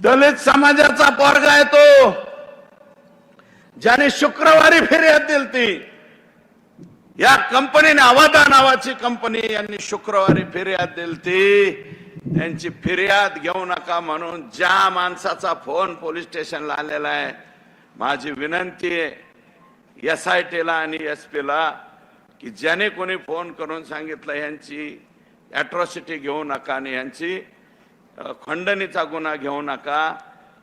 दलित समाजाचा पोरगा आहे तो. ज्याने शुक्रवारी फिर्याद दिली ती या कंपनीने अवादा नावाची कंपनी यांनी शुक्रवारी फिर्याद दिली ती त्यांची फिर्याद घेऊ नका म्हणून ज्या माणसाचा फोन पोलीस स्टेशनला आलेला आहे माझी विनंती आहे एस आय टीला आणि एस पीला की ज्याने कोणी फोन करून सांगितलं यांची ॲट्रॉसिटी घेऊ नका आणि यांची खंडणीचा गुन्हा घेऊ नका.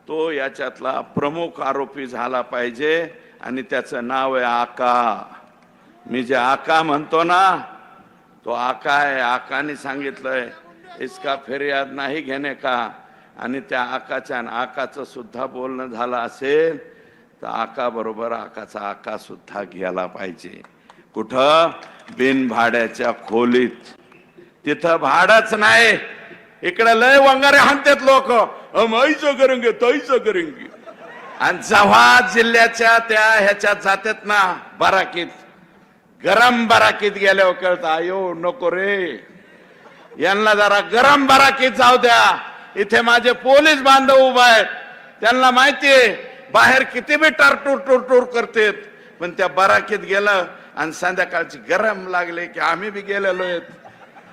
तो याच्यातला प्रमुख आरोपी झाला पाहिजे आणि त्याचं नाव आहे आका. मी जे आका म्हणतो ना तो आका आहे. आकाने सांगितलंय इसका फिर्याद नाही घेणे का? आणि त्या आकाच्या आकाचं सुद्धा बोलणं झालं असेल तर आका बरोबर आकाचा आका सुद्धा घ्यायला पाहिजे. कुठं? बिन भाड्याच्या खोलीत. तिथं भाडच नाही. इकडे लय वंगारे हाणतात लोक. आईचं करेंगे तैचं करेंगे. आणि जव्हा जिल्ह्याच्या त्या ह्याच्यात जातात ना बराकीत गरम बराकीत गेल्यावर कळत आयो नको रे. यांना जरा गरम बराकीत जाऊ द्या. इथे माझे पोलीस बांधव उभा आहेत. त्यांना माहितीये बाहेर किती बी टारटूर टूर टूर करतेत. पण त्या बराकीत गेलं आणि संध्याकाळची गरम लागले की आम्ही बी गेलेलो आहेत.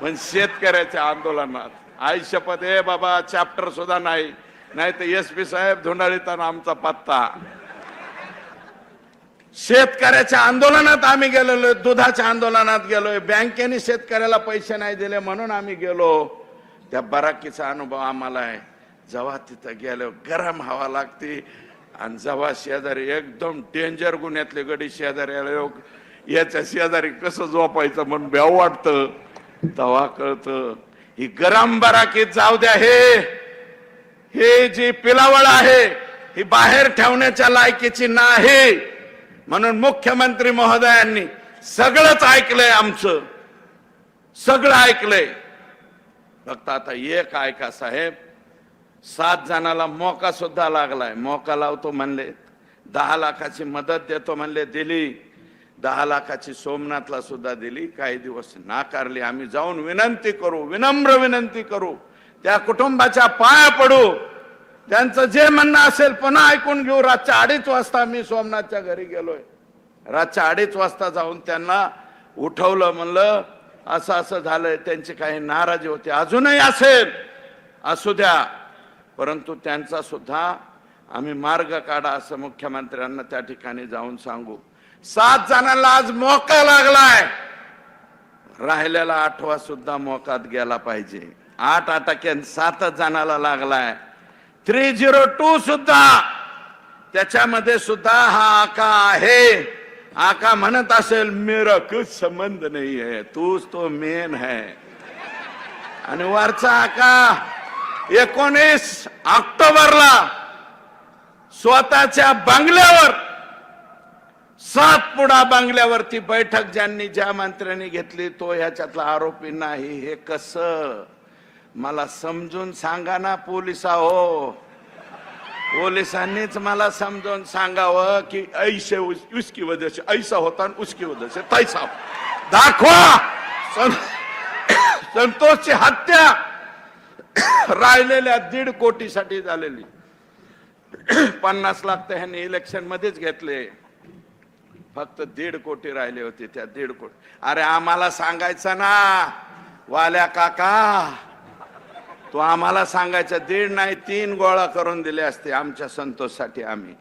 पण शेतकऱ्याच्या आंदोलनात. आई शपथ ए बाबा चॅप्टर सुद्धा नाही. नाही तर एस पी साहेब धुंडाळीताना आमचा पत्ता. शेतकऱ्याच्या आंदोलनात आम्ही गेलेलो दुधाच्या आंदोलनात गेलोय बँकेने शेतकऱ्याला पैसे नाही दिले म्हणून आम्ही गेलो. त्या बराकीचा अनुभव आम्हाला आहे. जेव्हा तिथं गेलो गरम हवा लागते आणि जेव्हा शेजारी एकदम डेंजर गुन्ह्यातले गडी शेजारी आले याच्या शेजारी कसं झोपायचं म्हणून भ्याव वाटतं. तेव्हा कळतं ही गरम बराकीत जाऊ द्या हे. हे जी पिलावळ आहे ही बाहेर ठेवण्याच्या लायकीची नाही. म्हणून मुख्यमंत्री महोदयांनी सगळंच ऐकलंय आमचं. सगळं ऐकलंय. फक्त आता एक ऐका साहेब. सात जणाला मोका सुद्धा लागलाय. मोका लावतो म्हणले. दहा लाखाची मदत देतो म्हणले दिली. दहा लाखाची सोमनाथला सुद्धा दिली. काही दिवस नाकारली. आम्ही जाऊन विनंती करू विनम्र विनंती करू. त्या कुटुंबाच्या पाया पडू. त्यांचं जे म्हणणं असेल पुन्हा ऐकून घेऊ. रातच्या अडीच वाजता मी सोमनाथच्या घरी गेलोय. रातच्या अडीच वाजता जाऊन त्यांना उठवलं म्हणलं असं असं झालंय. त्यांची काही नाराजी होती. अजूनही असेल. असू द्या. परंतु त्यांचा सुद्धा आम्ही मार्ग काढा असं मुख्यमंत्र्यांना त्या ठिकाणी जाऊन सांगू. सात जणांना आज मोका लागलाय. राहिलेला आठवा सुद्धा मोकात गेला पाहिजे. आठ अटक्यान सातच जणाला लागलाय. थ्री झिरो टू सुद्धा. त्याच्यामध्ये सुद्धा हा आका आहे. आका म्हणत असेल मेरा कुछ संबंध नाही है. तूच तो मेन है. आणि वरचा आका एकोणीस ऑक्टोबरला स्वतःच्या बंगल्यावर सातपुडा बांगल्यावरती बैठक ज्यांनी ज्या मंत्र्यांनी घेतली तो ह्याच्यातला आरोपी नाही. हे कस? मला समजून सांगा ना पोलिसा हो. पोलिसांनीच मला समजून सांगावं की ऐसे उसकी वजह से ऐसा होता आणि उसकी वजह से तैसा हो. दाखवा! सं- संतोषची हत्या राहिलेल्या दीड कोटीसाठी झालेली. पन्नास लाख तर ह्यांनी इलेक्शन मध्येच घेतले. फक्त दीड कोटी राहिले होते त्या दीड कोटी. अरे आम्हाला सांगायचं ना वाल्या काका तो आम्हाला सांगायचं दीड नाही तीन गोळा करून दिले असते आमच्या संतोषसाठी आम्ही.